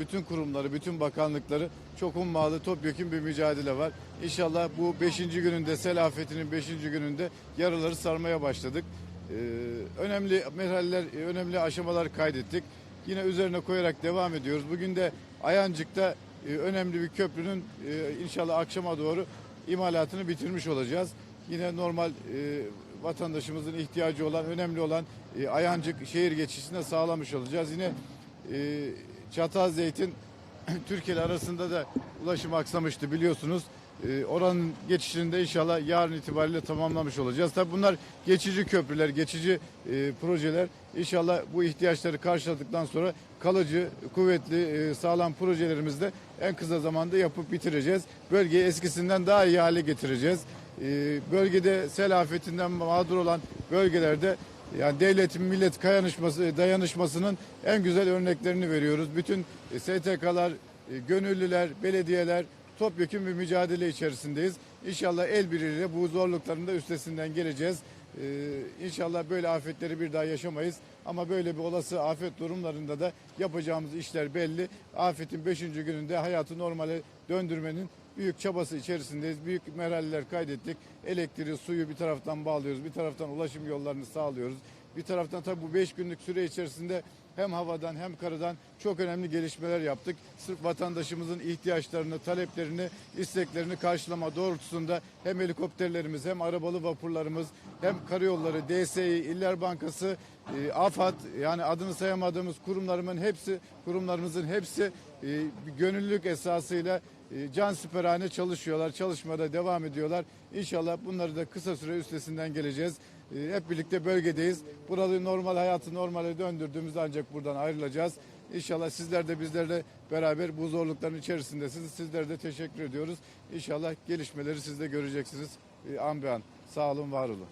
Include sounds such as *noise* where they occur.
Bütün kurumları, bütün bakanlıkları çok ummalı, topyekun bir mücadele var. İnşallah bu 5. gününde, sel afetinin 5. gününde yaraları sarmaya başladık. Ee, önemli merhaleler, önemli aşamalar kaydettik. Yine üzerine koyarak devam ediyoruz. Bugün de Ayancık'ta e, önemli bir köprünün e, inşallah akşama doğru imalatını bitirmiş olacağız. Yine normal e, vatandaşımızın ihtiyacı olan, önemli olan e, Ayancık şehir geçişini de sağlamış olacağız. Yine e, Çatal Zeytin *clears throat* Türkiye ile arasında da ulaşım aksamıştı biliyorsunuz. E, oranın geçişini inşallah yarın itibariyle tamamlamış olacağız. Tabii bunlar geçici köprüler, geçici e, projeler. İnşallah bu ihtiyaçları karşıladıktan sonra kalıcı, kuvvetli, e, sağlam projelerimizi de en kısa zamanda yapıp bitireceğiz. Bölgeyi eskisinden daha iyi hale getireceğiz. E, bölgede sel afetinden mağdur olan bölgelerde yani devletin millet kayanışması, dayanışmasının en güzel örneklerini veriyoruz. Bütün e, STK'lar, e, gönüllüler, belediyeler topyekun bir mücadele içerisindeyiz. İnşallah el birliğiyle bu zorlukların da üstesinden geleceğiz. Ee, inşallah böyle afetleri bir daha yaşamayız. Ama böyle bir olası afet durumlarında da yapacağımız işler belli. Afetin 5. gününde hayatı normale döndürmenin büyük çabası içerisindeyiz. Büyük merhaleler kaydettik. Elektriği, suyu bir taraftan bağlıyoruz. Bir taraftan ulaşım yollarını sağlıyoruz. Bir taraftan tabii bu 5 günlük süre içerisinde hem havadan hem karadan çok önemli gelişmeler yaptık. Sırf vatandaşımızın ihtiyaçlarını, taleplerini, isteklerini karşılama doğrultusunda hem helikopterlerimiz hem arabalı vapurlarımız hem karayolları, DSİ, İller Bankası, e, AFAD yani adını sayamadığımız kurumlarımın hepsi, kurumlarımızın hepsi e, gönüllülük esasıyla can siperhane çalışıyorlar, çalışmada devam ediyorlar. İnşallah bunları da kısa süre üstesinden geleceğiz. E, Hep birlikte bölgedeyiz. Buralı normal hayatı normale döndürdüğümüzde ancak buradan ayrılacağız. İnşallah sizler de bizlerle beraber bu zorlukların içerisindesiniz. Sizlere de teşekkür ediyoruz. İnşallah gelişmeleri siz de göreceksiniz. E, An be an. Sağ olun, var olun.